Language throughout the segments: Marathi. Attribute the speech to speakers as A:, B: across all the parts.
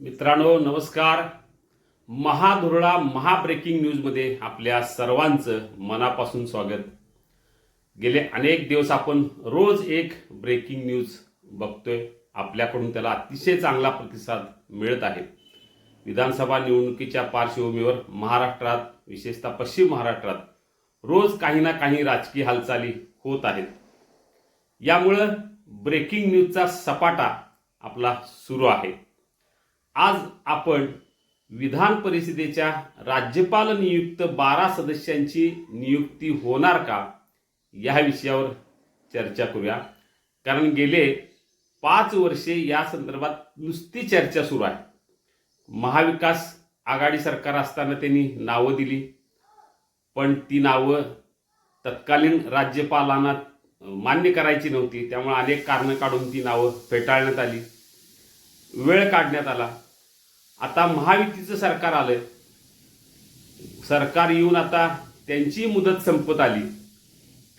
A: मित्रांनो नमस्कार. महाधुरळा महाब्रेकिंग न्यूजमध्ये आपल्या सर्वांचं मनापासून स्वागत. गेले अनेक दिवस आपण रोज एक ब्रेकिंग न्यूज बघतोय. आपल्याकडून त्याला अतिशय चांगला प्रतिसाद मिळत आहे. विधानसभा निवडणुकीच्या पार्श्वभूमीवर महाराष्ट्रात विशेषतः पश्चिम महाराष्ट्रात रोज काही ना काही राजकीय हालचाली होत आहेत. यामुळं ब्रेकिंग न्यूजचा सपाटा आपला सुरू आहे. आज आपण विधान परिषदेच्या राज्यपाल नियुक्त बारा सदस्यांची नियुक्ती होणार का या विषयावर चर्चा करूया. कारण गेले पाच वर्षे या संदर्भात नुसती चर्चा सुरू आहे. महाविकास आघाडी सरकार असताना त्यांनी नावं दिली. पण ती नावं तत्कालीन राज्यपालांना मान्य करायची नव्हती. त्यामुळे अनेक कारणं काढून ती नावं फेटाळण्यात आली. वेळ काढण्यात आला. आता महायुतीचं सरकार आलं सरकार येऊन आता त्यांची मुदत संपत आली.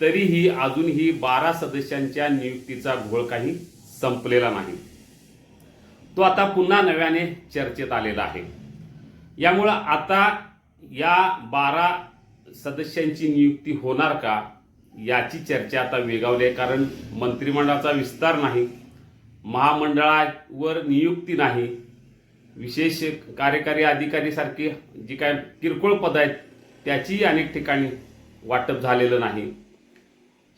A: तरीही अजूनही बारा सदस्यांच्या नियुक्तीचा घोळ काही संपलेला नाही. तो आता पुन्हा नव्याने चर्चेत आलेला आहे. यामुळं आता या बारा सदस्यांची नियुक्ती होणार का याची चर्चा आता वेगावली आहे. कारण मंत्रिमंडळाचा विस्तार नाही महामंडळावर नियुक्ती नाही विशेष कार्यकारी अधिकारी सारखी जी काय किरकोळ पद आहेत त्याचीही अनेक ठिकाणी वाटप झालेलं नाही.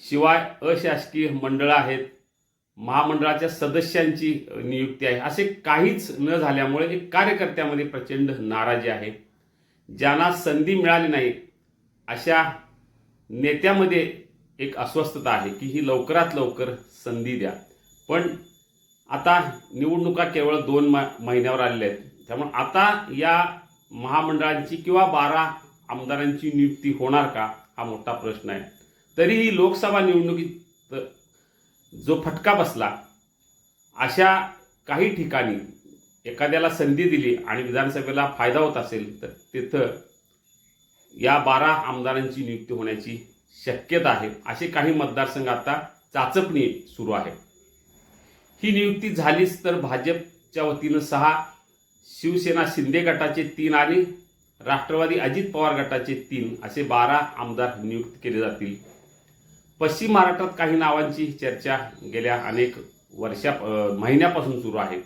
A: शिवाय अशासकीय मंडळं आहेत महामंडळाच्या सदस्यांची नियुक्ती आहे. असे काहीच न झाल्यामुळे एक कार्यकर्त्यामध्ये प्रचंड नाराजी आहे. ज्यांना संधी मिळाली नाही अशा नेत्यामध्ये एक अस्वस्थता आहे की ही लवकरात लवकर संधी द्या. पण आता निवडणुका केवळ दोन म महिन्यावर आलेल्या आहेत. त्यामुळे आता या महामंडळांची किंवा बारा आमदारांची नियुक्ती होणार का हा मोठा प्रश्न आहे. तरीही लोकसभा निवडणुकीत जो फटका बसला अशा काही ठिकाणी एखाद्याला संधी दिली आणि विधानसभेला फायदा होत असेल तर तिथं या बारा आमदारांची नियुक्ती होण्याची शक्यता आहे असे काही मतदारसंघ आता चाचपणी सुरू आहे ही नियुक्ती झालीच तर भाजपच्या वतीनं सहा शिवसेना शिंदे गटाचे तीन आणि राष्ट्रवादी अजित पवार गटाचे तीन असे बारा आमदार नियुक्त केले जातील. पश्चिम महाराष्ट्रात काही नावांची चर्चा गेल्या अनेक वर्षा महिन्यापासून सुरू आहे.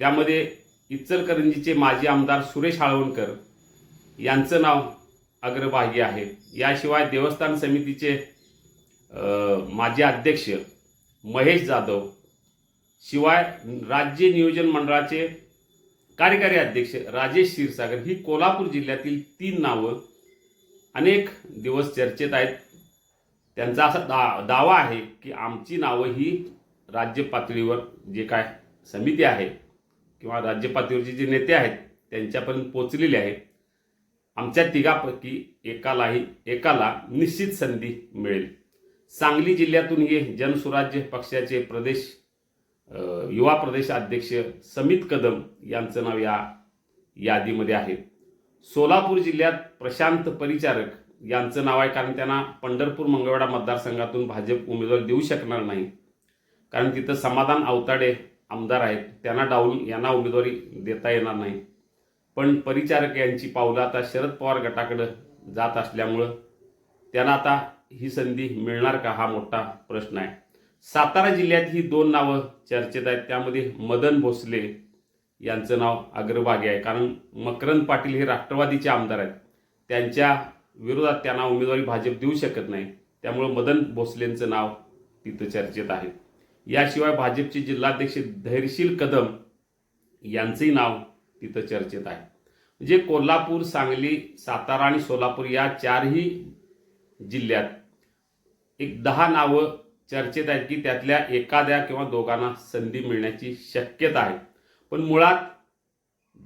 A: त्यामध्ये इचलकरंजीचे माजी आमदार सुरेश हाळवणकर यांचं नाव अग्रभागी आहे. याशिवाय देवस्थान समितीचे माजी अध्यक्ष महेश जाधव शिवाय राज्य नियोजन मंडळाचे कार्यकारी अध्यक्ष राजेश क्षीरसागर ही कोल्हापूर जिल्ह्यातील तीन नावं अनेक दिवस चर्चेत आहेत. त्यांचा असा दा दावा आहे की आमची नावं ही राज्य पातळीवर जे काय समिती आहे किंवा राज्य पातळीवरचे जे नेते आहेत त्यांच्यापर्यंत पोचलेले आहे. आमच्या तिघापैकी एकालाही एकाला निश्चित संधी मिळेल. सांगली जिल्ह्यातून हे जनसुराज्य पक्षाचे प्रदेश युवा प्रदेश अध्यक्ष समित कदम यांचं नाव या यादीमध्ये आहे. सोलापूर जिल्ह्यात प्रशांत परिचारक यांचं नाव आहे कारण त्यांना पंढरपूर मंगळवेढा मतदारसंघातून भाजप उमेदवार देऊ शकणार नाही. कारण तिथं समाधान अवताडे आमदार आहेत त्यांना डावून यांना उमेदवारी देता येणार नाही. पण परिचारक यांची पावलं आता शरद पवार गटाकडं जात असल्यामुळं त्यांना आता ही संधी मिळणार का हा मोठा प्रश्न आहे. सातारा जिल्ह्यात ही दोन नावं चर्चेत आहेत. त्यामध्ये मदन भोसले यांचं नाव अग्रभागी आहे. कारण मकरंद पाटील हे राष्ट्रवादीचे आमदार आहेत. त्यांच्या विरोधात त्यांना उमेदवारी भाजप देऊ शकत नाही. त्यामुळं मदन भोसलेंचं नाव तिथं चर्चेत आहे. याशिवाय भाजपचे जिल्हाध्यक्ष धैर्यशील कदम यांचंही नाव तिथं चर्चेत आहे. म्हणजे कोल्हापूर सांगली सातारा आणि सोलापूर या चारही जिल्ह्यात एक दहा नावं चर्चेत आहेत की त्यातल्या एखाद्या किंवा दोघांना संधी मिळण्याची शक्यता आहे. पण मुळात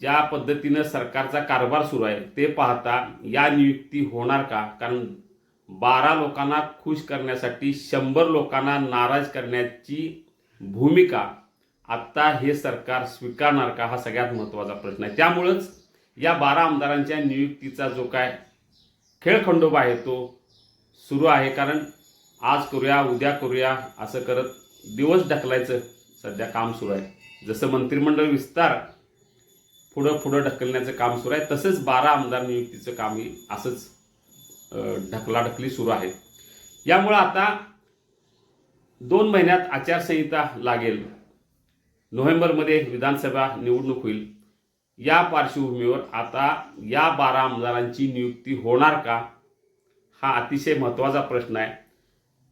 A: ज्या पद्धतीनं सरकारचा कारभार सुरू आहे ते पाहता या नियुक्ती होणार का? कारण बारा लोकांना खुश करण्यासाठी शंभर लोकांना नाराज करण्याची भूमिका आत्ता हे सरकार स्वीकारणार का? हा सगळ्यात महत्त्वाचा प्रश्न आहे. त्यामुळंच या बारा आमदारांच्या नियुक्तीचा जो काय खेळखंडोबा आहे तो सुरू आहे. कारण आज करूया उद्या करूया असं करत दिवस ढकलायचं. सध्या काम सुरू आहे. जसं मंत्रिमंडळ विस्तार पुढं पुढं ढकलण्याचं काम सुरू आहे तसंच बारा आमदार नियुक्तीचं कामही असंच ढकलाढकली सुरू आहे. यामुळं आता दोन महिन्यात आचारसंहिता लागेल. नोव्हेंबरमध्ये विधानसभा निवडणूक होईल. या पार्श्वभूमीवर आता या बारा आमदारांची नियुक्ती होणार का हा अतिशय महत्त्वाचा प्रश्न आहे.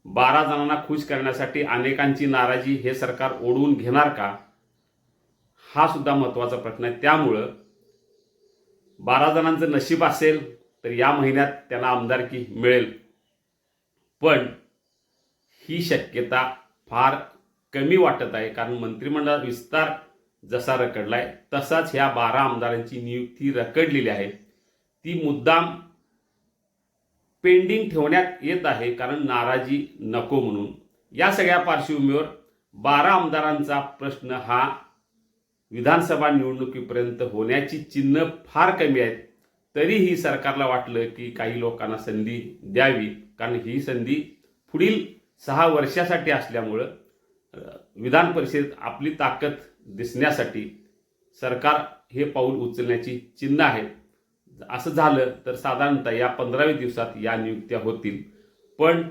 A: बारा जणांना खुश करण्यासाठी अनेकांची नाराजी हे सरकार ओढवून घेणार का? हा सुद्धा महत्त्वाचा प्रश्न आहे. त्यामुळं बारा जणांचं नशीब असेल तर या महिन्यात त्यांना आमदारकी मिळेल. पण ही शक्यता फार कमी वाटत आहे कारण मंत्रिमंडळात विस्तार जसा रखडलाय तसाच ह्या बारा आमदारांची नियुक्ती रखडलेली आहे. ती मुद्दाम पेंडिंग ठेवण्यात येत आहे कारण नाराजी नको म्हणून. या सगळ्या पार्श्वभूमीवर बारा आमदारांचा प्रश्न हा विधानसभा निवडणुकीपर्यंत होण्याची चिन्ह फार कमी आहेत. तरीही सरकारला वाटलं की काही लोकांना संधी द्यावी कारण ही संधी पुढील सहा वर्षासाठी असल्यामुळं विधान परिषदेत आपली ताकद दिसण्यासाठी सरकार हे पाऊल उचलण्याची चिन्ह आहेत असं झालं तर साधारणतः या पंधराव्या दिवसात या नियुक्त्या होतील. पण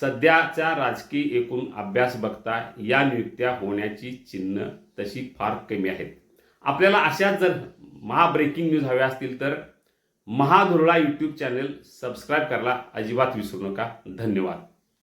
A: सध्याचा राजकीय एकूण अभ्यास बघता या नियुक्त्या होण्याची चिन्ह तशी फार कमी आहेत. आपल्याला अशाच जर महा ब्रेकिंग न्यूज हव्या असतील तर महाधुरळा यूट्यूब चॅनल सबस्क्राईब करायला अजिबात विसरू नका. धन्यवाद.